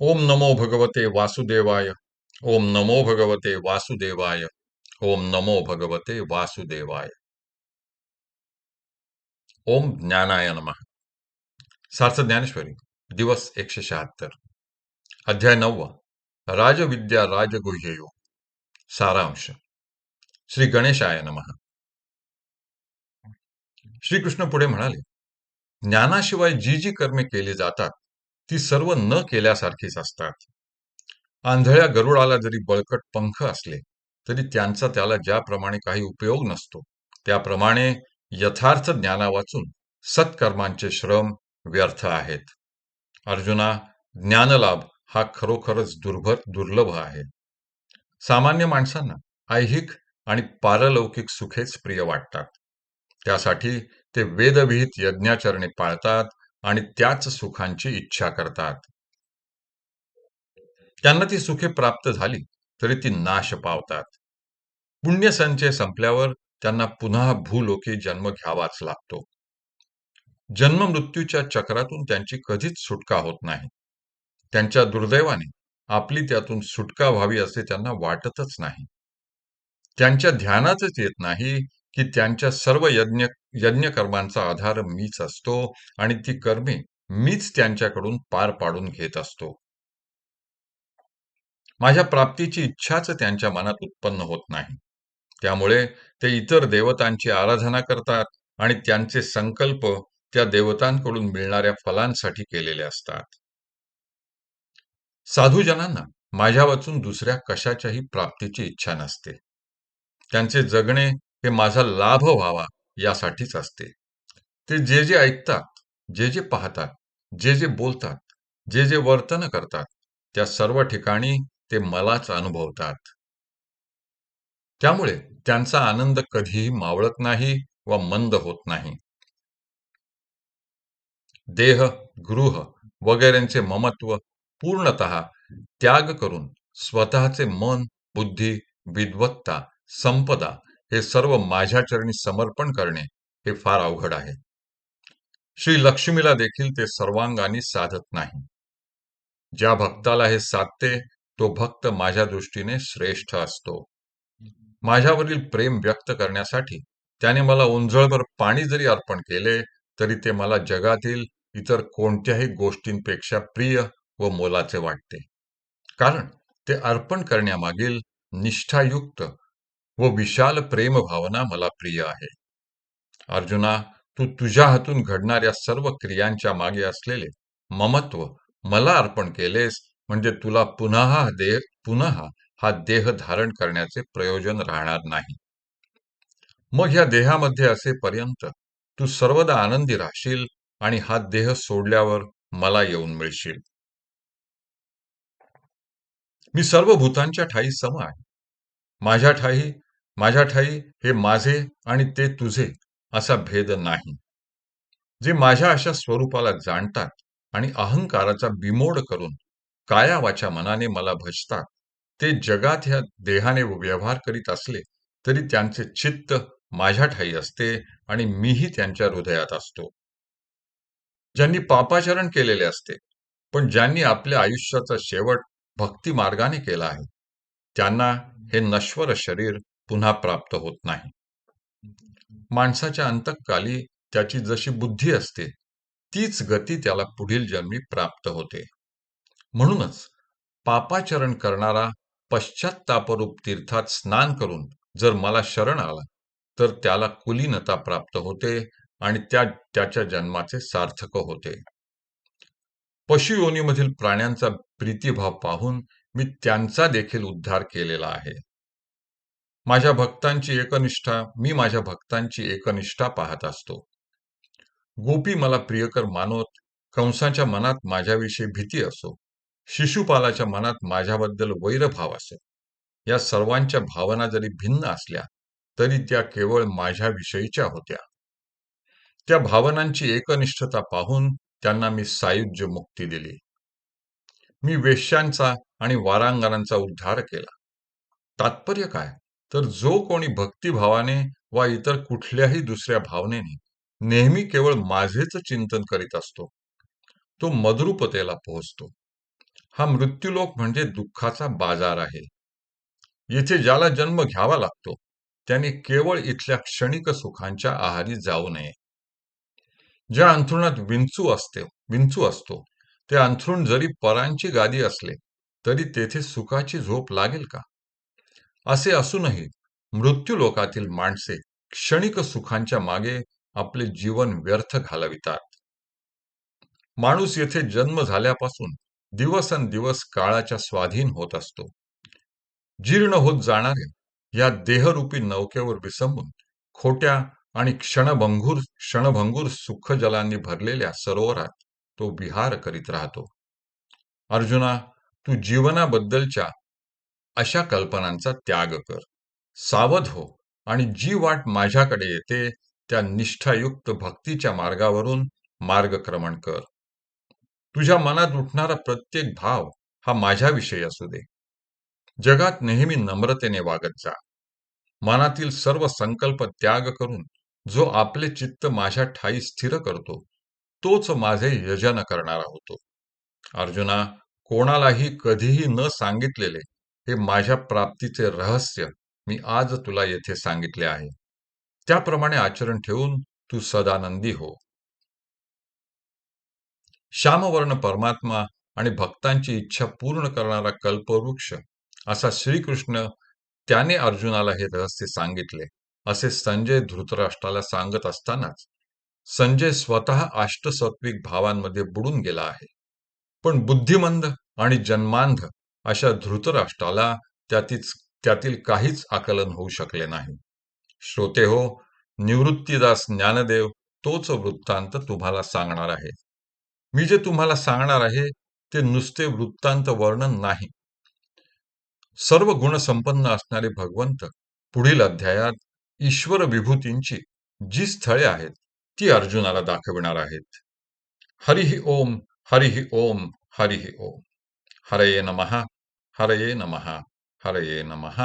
ओम नमो भगवते वासुदेवाय ओम नमो भगवते वासुदेवाय ओम नमो भगवते वासुदेवाय ओम ज्ञानाय नम सार्थ ज्ञानेश्वरी दिवस एकशे शहात्तर अध्याय नववा राजविद्या राजगुह्ययो सारांश श्री गणेशाय नम श्रीकृष्ण पुढे म्हणाले ज्ञानाशिवाय जी जी कर्मे केली जातात ती सर्व न केल्यासारखीच असतात. आंधळ्या गरुडाला जरी बळकट पंख असले तरी त्यांचा त्याला ज्याप्रमाणे काही उपयोग नसतो त्याप्रमाणे यथार्थ ज्ञाना वाचून सत्कर्मांचे श्रम व्यर्थ आहेत. अर्जुना ज्ञानलाभ हा खरोखरच दुर्भर दुर्लभ आहे. सामान्य माणसांना ऐहिक आणि पारलौकिक सुखेच प्रिय वाटतात. त्यासाठी ते वेदविहित यज्ञाचरणे पाळतात आणि त्याच सुखांची इच्छा करतात. त्यांना ती सुखे प्राप्त झाली तरी ती नाश पावतात. पुण्यसंचय संपल्यावर त्यांना पुन्हा भूलोकी जन्म घ्यावाच लागतो. जन्म मृत्यूच्या चक्रातून त्यांची कधीच सुटका होत नाही. त्यांच्या दुर्दैवाने आपली त्यातून सुटका व्हावी असे त्यांना वाटतच नाही. त्यांच्या ध्यानातच येत नाही की त्यांच्या सर्व यज्ञ यज्ञकर्मांचा आधार मीच असतो आणि ती कर्मे मीच त्यांच्याकडून पार पाडून घेत असतो. माझ्या प्राप्तीची इच्छाच त्यांच्या मनात उत्पन्न होत नाही. त्यामुळे ते इतर देवतांची आराधना करतात आणि त्यांचे संकल्प त्या देवतांकडून मिळणाऱ्या फलांसाठी केलेले असतात. साधूजनांना माझ्या वाचून दुसऱ्या कशाच्याही प्राप्तीची इच्छा नसते. त्यांचे जगणे हे माझा लाभ व्हावा यासाठीच असते. ते जे जे ऐकतात जे जे पाहतात जे जे बोलतात जे जे वर्तन करतात त्या सर्व ठिकाणी ते मलाच अनुभवतात. त्यामुळे त्यांचा आनंद कधीही मावळत नाही व मंद होत नाही. देह गृह वगैरेंचे ममत्व पूर्णत त्याग करून स्वतःचे मन बुद्धी विद्वत्ता संपदा हे सर्व माझ्या चरणी समर्पण करणे हे फार अवघड आहे. श्री लक्ष्मीला देखील ते सर्वांगाने साधत नाही. ज्या भक्ताला हे साधते तो भक्त माझ्या दृष्टीने श्रेष्ठ असतो. माझ्यावरील प्रेम व्यक्त करण्यासाठी त्याने मला उंजळभर पाणी जरी अर्पण केले तरी ते मला जगातील इतर कोणत्याही गोष्टींपेक्षा प्रिय व मोलाचे वाटते. कारण ते अर्पण करण्यामागील निष्ठायुक्त व विशाल प्रेम भावना मला प्रिय आहे. अर्जुना तू तुझ्या हातून घडणाऱ्या सर्व क्रियांच्या मागे असलेले ममत्व मला अर्पण केलेस म्हणजे तुला पुन्हा हा देह पुन्हा हा देह धारण करण्याचे प्रयोजन राहणार नाही. मग ह्या देहामध्ये असेपर्यंत तू सर्वदा आनंदी राहशील आणि हा देह सोडल्यावर मला येऊन मिळशील. मी सर्व भूतांच्या ठाई सम आहे. माझ्या ठाई माझ्या ठाई हे माझे आणि ते तुझे असा भेद नाही. जे माझ्या अशा स्वरूपाला जाणतात आणि अहंकाराचा बिमोड करून कायावाच्या मनाने मला भजतात ते जगात ह्या देहाने व्यवहार करीत असले तरी त्यांचे चित्त माझ्या ठाई असते आणि मीही त्यांच्या हृदयात असतो. ज्यांनी पापाचरण केलेले असते पण ज्यांनी आपल्या आयुष्याचा शेवट भक्ती मार्गाने केला आहे त्यांना हे नश्वर शरीर पुन्हा प्राप्त होत नाही. माणसाच्या अंतकाली त्याची जशी बुद्धी असते तीच गती त्याला पुढील जन्मी प्राप्त होते. म्हणूनच पापाचरण करणारा पश्चात्तापरूप तीर्थात स्नान करून जर मला शरण आला तर त्याला कुलीनता प्राप्त होते आणि त्या त्याच्या जन्माचे सार्थक होते. पशुयोनीमधील प्राण्यांचा प्रीतिभाव पाहून मी त्यांचा देखील उद्धार केलेला आहे. माझ्या भक्तांची एकनिष्ठा मी माझ्या भक्तांची एकनिष्ठा पाहत असतो. गोपी मला प्रियकर मानोत कंसाच्या मनात माझ्याविषयी भीती असो शिशुपालाच्या मनात माझ्याबद्दल वैरभाव असो या सर्वांच्या भावना जरी भिन्न असल्या तरी त्या केवळ माझ्याविषयीच्या होत्या. त्या भावनांची एकनिष्ठता पाहून त्यांना मी सायुज्य मुक्ती दिली. मी वेश्यांचा आणि वारांगणांचा उद्धार केला. तात्पर्य काय? तर जो कोणी भक्तिभावाने वा इतर कुठल्याही दुसऱ्या भावनेने नेहमी केवळ माझेच चिंतन करीत असतो तो मद्रुपतेला पोहोचतो. हा मृत्यूलोक म्हणजे दुःखाचा बाजार आहे. येथे ज्याला जन्म घ्यावा लागतो त्याने केवळ इथल्या क्षणिक सुखांच्या आहारी जाऊ नये. ज्या अंथरुणात विंचू असते विंचू असतो ते अंथरुण जरी परांची गादी असले तरी तेथे सुखाची झोप लागेल का? असे असूनही मृत्यू लोकातील माणसे क्षणिक सुखांच्या मागे आपले जीवन व्यर्थ घालवितात. माणूस येथे जन्म झाल्यापासून दिवसेंदिवस काळाच्या स्वाधीन होत असतो. जीर्ण होत जाणाऱ्या या देहरूपी नौकेवर विसंबून खोट्या आणि क्षणभंगूर क्षणभंगूर सुखजलांनी भरलेल्या सरोवरात तो विहार करीत राहतो. अर्जुना तू जीवनाबद्दलच्या अशा कल्पनांचा त्याग कर. सावध हो आणि जी वाट माझ्याकडे येते त्या निष्ठायुक्त भक्तीच्या मार्गावरून मार्गक्रमण कर. तुझ्या मनात उठणारा प्रत्येक भाव हा माझ्याविषयी असू दे. जगात नेहमी नम्रतेने वागत जा. मनातील सर्व संकल्प त्याग करून जो आपले चित्त माझ्या ठाई स्थिर करतो तोच माझे यजन करणारा होतो. अर्जुना कोणालाही कधीही न सांगितलेले हे माझ्या प्राप्तीचे रहस्य मी आज तुला येथे सांगितले आहे. त्याप्रमाणे आचरण ठेवून तू सदानंदी हो. श्यामवर्ण परमात्मा आणि भक्तांची इच्छा पूर्ण करणारा कल्पवृक्ष असा श्रीकृष्ण त्याने अर्जुनाला हे रहस्य सांगितले असे संजय धृतराष्ट्राला सांगत असतानाच संजय स्वतः अष्टसत्विक भावांमध्ये बुडून गेला आहे. पण बुद्धिमंद आणि जन्मांध अशा धृतराष्ट्राला त्यातीच त्यातील काहीच आकलन होऊ शकले नाही. श्रोते हो निवृत्तीदास ज्ञानदेव तोच वृत्तांत तुम्हाला सांगणार आहे. मी जे तुम्हाला सांगणार आहे ते नुसते वृत्तांत वर्णन नाही. सर्व गुणसंपन्न असणारे भगवंत पुढील अध्यायात ईश्वर विभूतींची जी स्थळे आहेत ती अर्जुनाला दाखविणार आहेत. हरिहि ओम हरिहि ओम हरिहि ओम. हरये नमः हरये नमः हरये नमः